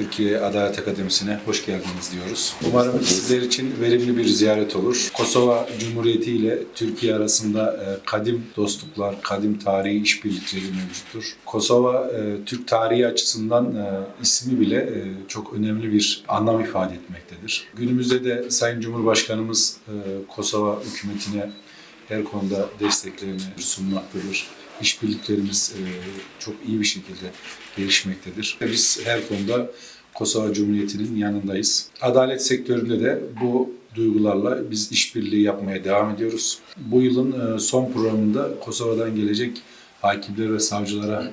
Türkiye Adalet Akademisi'ne hoş geldiniz diyoruz. Umarım sizler için verimli bir ziyaret olur. Kosova Cumhuriyeti ile Türkiye arasında e, kadim dostluklar, kadim tarihi işbirlikleri mevcuttur. Kosova e, Türk tarihi açısından e, ismi bile çok önemli bir anlam ifade etmektedir. Günümüzde de Sayın Cumhurbaşkanımız Kosova hükümetine her konuda desteklerini sunmaktadır. İşbirliklerimiz e, çok iyi bir şekilde gelişmektedir. Biz her konuda Kosova Cumhuriyeti'nin yanındayız. Adalet sektöründe de bu duygularla biz işbirliği yapmaya devam ediyoruz. Bu yılın e, son programında Kosova'dan gelecek hakimler ve savcılara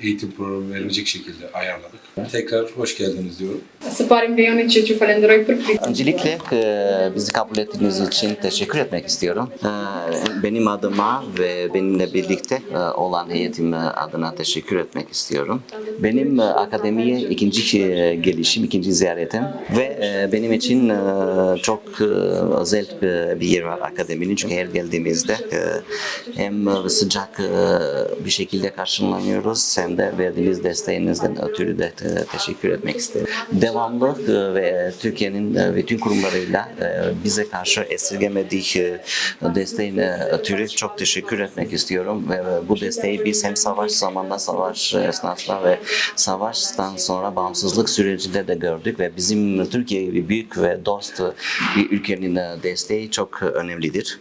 eğitim programı verilecek şekilde ayarladık. Tekrar hoş geldiniz diyorum. Separim Leon Çeçu Falenderoy Pırpri. Öncelikle e, bizi kabul ettiğiniz için teşekkür etmek istiyorum. E, Benim adıma ve benimle birlikte e, olan heyetim adına teşekkür etmek istiyorum. Benim e, akademiye ikinci e, gelişim, ikinci ziyaretim ve e, benim için e, çok e, özel e, bir yer var akademinin. Çünkü her geldiğimizde e, hem sıcak e, bir şekilde karşılanıyoruz hem de verdiğiniz desteğinizden ötürü de e, teşekkür etmek isterim. Devamlı e, ve Türkiye'nin e, bütün kurumlarıyla e, bize karşı esirgemediği desteğine ötürü çok teşekkür etmek istiyorum ve bu desteği biz hem savaş zamanında, savaş esnasında ve savaştan sonra bağımsızlık sürecinde de gördük ve bizim Türkiye gibi büyük ve dost bir ülkenin desteği çok önemlidir.